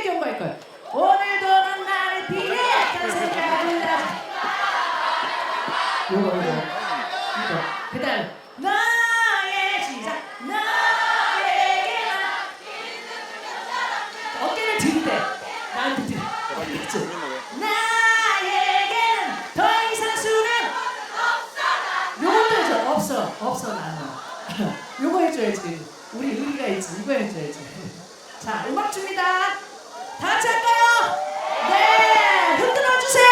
크게 경고할 거예요. 오늘도 넌 나를 피했던 생각을 하지. 요거. 이거. 그다음? 나에게는 더 이상 수는 요것도 해줘 없어 없어 나는 요거 해줘야지 우리 의리가 있지 이거 해줘야지 자 음악 줍니다 다 같이 할까요? 네 흔들어 주세요.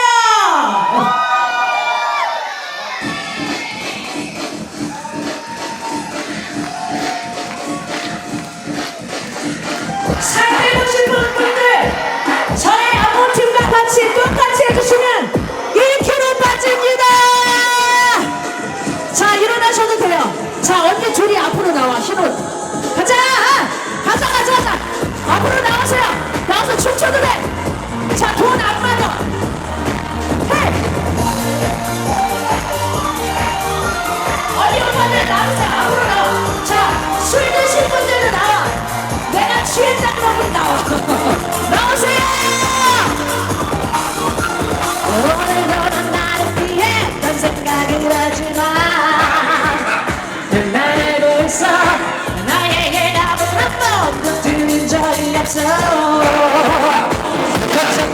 살고 싶은 분들 저희 안무팀과 같이 똑같이 해주시면 1kg 빠집니다. 자 일어나셔도 돼요. 자 언니 둘이 앞으로 나와 신혼 와서 춤춰도 돼 자 돈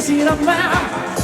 see the map.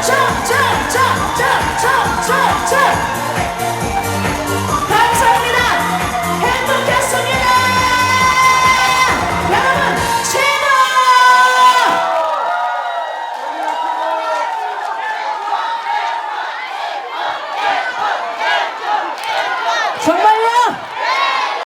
자, 자, 자, 자, 자, 자, 자.